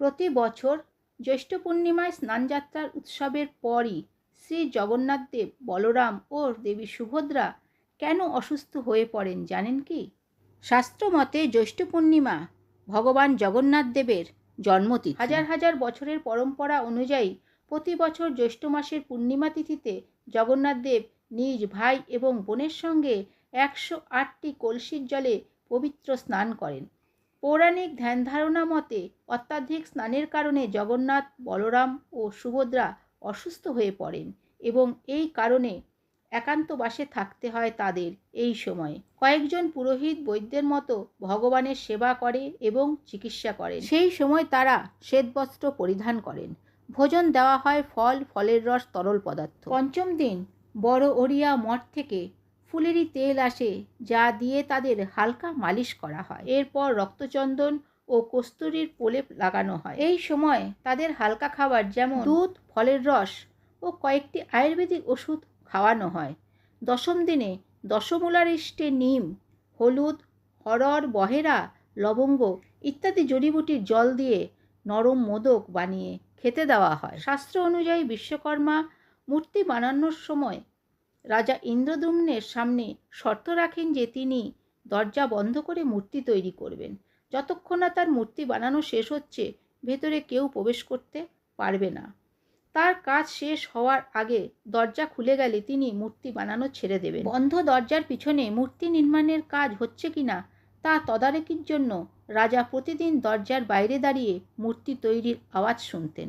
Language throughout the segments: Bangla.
প্রতি বছর জ্যৈষ্ঠ পূর্ণিমায় স্নানযাত্রার উৎসবের পরই শ্রী জগন্নাথ দেব, বলরাম ও দেবী সুভদ্রা কেন অসুস্থ হয়ে পড়েন জানেন কি? শাস্ত্র মতে জ্যৈষ্ঠ পূর্ণিমা ভগবান জগন্নাথ দেবের জন্মতিথি। হাজার হাজার বছরের পরম্পরা অনুযায়ী প্রতি বছর জ্যৈষ্ঠ মাসের পূর্ণিমা তিথিতে জগন্নাথ দেব নিজ ভাই এবং বোনের সঙ্গে একশো আটটি কলসির জলে পবিত্র স্নান করেন। পৌরাণিক ধ্যান ধারণা মতে অত্যাধিক স্নানের কারণে জগন্নাথ, বলরাম ও সুভদ্রা অসুস্থ হয়ে পড়েন এবং এই কারণে একান্তবাসে থাকতে হয় তাদের এই সময়ে। কয়েকজন পুরোহিত বৈদ্যের মতো ভগবানের সেবা করে এবং চিকিৎসা করেন। সেই সময় তারা শ্বেতবস্ত্র পরিধান করেন। ভোজন দেওয়া হয় ফল, ফলের রস, তরল পদার্থ। পঞ্চম দিন বড় ওড়িয়া মঠ থেকে ফুলেরই তেল আসে, যা দিয়ে তাদের হালকা মালিশ করা হয়। এরপর রক্তচন্দন ও কস্তুরীর প্রলেপ লাগানো হয়। এই সময় তাদের হালকা খাবার যেমন দুধ, ফলের রস ও কয়েকটি আয়ুর্বেদিক ওষুধ খাওয়ানো হয়। দশম দিনে দশমূলারিষ্টে নিম, হলুদ, হরর, বহেরা, লবঙ্গ ইত্যাদি জড়িবুটির জল দিয়ে নরম মোদক বানিয়ে খেতে দেওয়া হয়। শাস্ত্র অনুযায়ী বিশ্বকর্মা মূর্তি বানানোর সময় রাজা ইন্দ্রদুম্নের সামনে শর্ত রাখেন যে তিনি দরজা বন্ধ করে মূর্তি তৈরি করবেন। যতক্ষণ না তার মূর্তি বানানো শেষ হচ্ছে, ভেতরে কেউ প্রবেশ করতে পারবে না। তার কাজ শেষ হওয়ার আগে দরজা খুলে গেলে তিনি মূর্তি বানানো ছেড়ে দেবেন। বন্ধ দরজার পিছনে মূর্তি নির্মাণের কাজ হচ্ছে কিনা, তা তদারকির জন্য রাজা প্রতিদিন দরজার বাইরে দাঁড়িয়ে মূর্তি তৈরির আওয়াজ শুনতেন।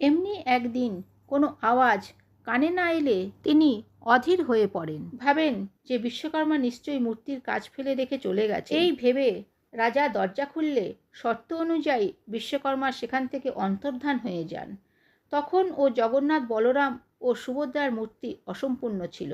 এমনি একদিন কোনো আওয়াজ কানে না এলে তিনি অধীর হয়ে পড়েন। ভাবেন যে বিশ্বকর্মা নিশ্চয়ই মূর্তির কাজ ফেলে রেখে চলে গেছে এই ভেবে রাজা দরজা খুললে শর্ত অনুযায়ী বিশ্বকর্মা সেখান থেকে অন্তর্ধান হয়ে যান। তখন ও জগন্নাথ বলরাম ও সুভদ্রার মূর্তি অসম্পূর্ণ ছিল।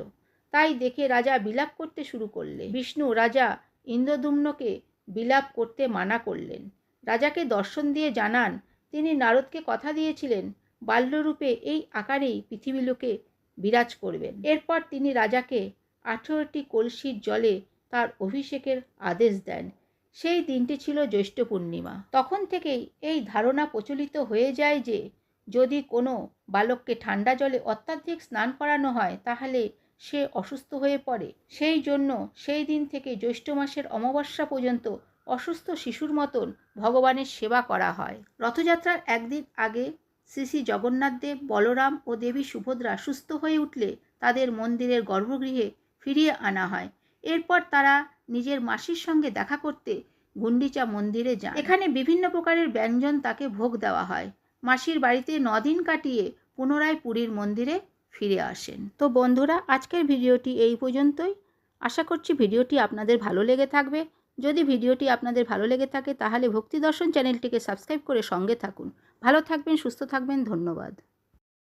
তাই দেখে রাজা বিলাপ করতে শুরু করলে বিষ্ণু রাজা ইন্দ্রদুম্নকে বিলাপ করতে মানা করলেন। রাজাকে দর্শন দিয়ে জানান তিনি নারদকে কথা দিয়েছিলেন বাল্যরূপে এই আকারেই পৃথিবীলোকে বিরাজ করবেন। এরপর তিনি রাজাকে আঠেরোটি কলসির জলে তার অভিষেকের আদেশ দেন। সেই দিনটি ছিল জ্যৈষ্ঠ পূর্ণিমা। তখন থেকেই এই ধারণা প্রচলিত হয়ে যায় যে, যদি কোনো বালককে ঠান্ডা জলে অত্যাধিক স্নান করানো হয়, তাহলে সে অসুস্থ হয়ে পড়ে। সেই জন্য সেই দিন থেকে জ্যৈষ্ঠ মাসের অমাবস্যা পর্যন্ত অসুস্থ শিশুর মতন ভগবানের সেবা করা হয়। রথযাত্রার একদিন আগে শ্রী শ্রী জগন্নাথ দেব, বলরাম ও দেবী সুভদ্রা সুস্থ হয়ে উঠলে তাদের মন্দিরের গর্ভগৃহে ফিরিয়ে আনা হয়। এরপর তারা নিজের মাসির সঙ্গে দেখা করতে গুন্ডিচা মন্দিরে যান এখানে বিভিন্ন প্রকারের ব্যঞ্জন তাকে ভোগ দেওয়া হয়। মাসির বাড়িতে নদিন কাটিয়ে পুনরায় পুরীর মন্দিরে ফিরে আসেন। তো বন্ধুরা, আজকের ভিডিওটি এই পর্যন্তই। আশা করছি ভিডিওটি আপনাদের ভালো লেগে থাকবে। যদি ভিডিওটি আপনাদের ভালো লেগে থাকে তাহলে ভক্তি দর্শন চ্যানেলটিকে সাবস্ক্রাইব করে সঙ্গে থাকুন। ভালো থাকবেন, সুস্থ থাকবেন, ধন্যবাদ।